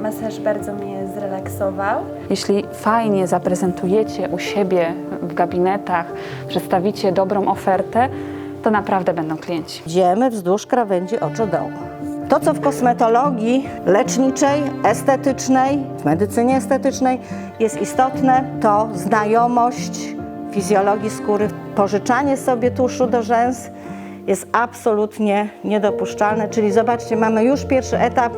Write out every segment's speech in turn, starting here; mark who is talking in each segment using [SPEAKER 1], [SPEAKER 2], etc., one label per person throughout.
[SPEAKER 1] Masaż bardzo mnie zrelaksował.
[SPEAKER 2] Jeśli fajnie zaprezentujecie u siebie w gabinetach, przedstawicie dobrą ofertę, to naprawdę będą klienci.
[SPEAKER 3] Idziemy wzdłuż krawędzi oczodołu. To, co w kosmetologii leczniczej, estetycznej, w medycynie estetycznej jest istotne, to znajomość fizjologii skóry. Pożyczanie sobie tuszu do rzęs jest absolutnie niedopuszczalne. Czyli zobaczcie, mamy już pierwszy etap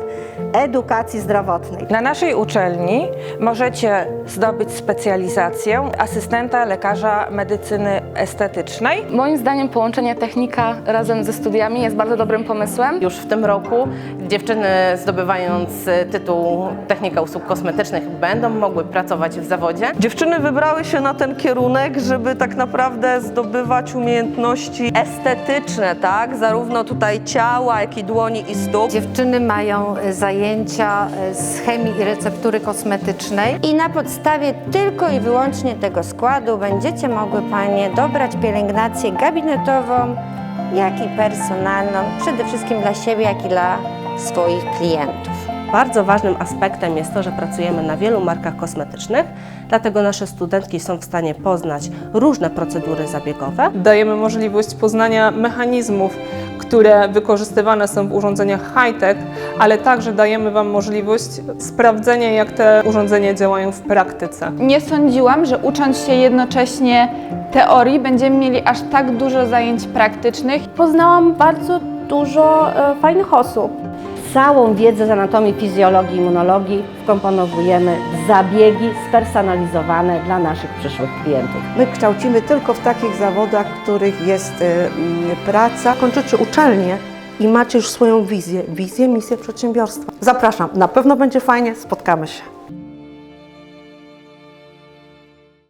[SPEAKER 3] edukacji zdrowotnej.
[SPEAKER 4] Na naszej uczelni możecie zdobyć specjalizację asystenta lekarza medycyny estetycznej.
[SPEAKER 2] Moim zdaniem połączenie technika razem ze studiami jest bardzo dobrym pomysłem.
[SPEAKER 5] Już w tym roku dziewczyny zdobywając tytuł Technika Usług Kosmetycznych będą mogły pracować w zawodzie.
[SPEAKER 6] Dziewczyny wybrały się na ten kierunek, żeby tak naprawdę zdobywać umiejętności estetyczne, tak? Zarówno tutaj ciała, jak i dłoni i stóp.
[SPEAKER 7] Dziewczyny mają e, zajęcia e, z chemii i receptury kosmetycznej.
[SPEAKER 8] I na podstawie tylko i wyłącznie tego składu będziecie mogły Panie dobrać pielęgnację gabinetową, jak i personalną, przede wszystkim dla siebie, jak i dla swoich klientów.
[SPEAKER 9] Bardzo ważnym aspektem jest to, że pracujemy na wielu markach kosmetycznych, dlatego nasze studentki są w stanie poznać różne procedury zabiegowe.
[SPEAKER 10] Dajemy możliwość poznania mechanizmów, które wykorzystywane są w urządzeniach high-tech, ale także dajemy Wam możliwość sprawdzenia, jak te urządzenia działają w praktyce.
[SPEAKER 11] Nie sądziłam, że ucząc się jednocześnie teorii, będziemy mieli aż tak dużo zajęć praktycznych.
[SPEAKER 12] Poznałam bardzo dużo e, fajnych osób.
[SPEAKER 3] Całą wiedzę z anatomii, fizjologii, immunologii wkomponowujemy w zabiegi spersonalizowane dla naszych przyszłych klientów.
[SPEAKER 13] My kształcimy tylko w takich zawodach, w których jest y, mm, praca. Kończycie uczelnię i macie już swoją wizję, wizję, misję przedsiębiorstwa. Zapraszam, na pewno będzie fajnie, spotkamy się.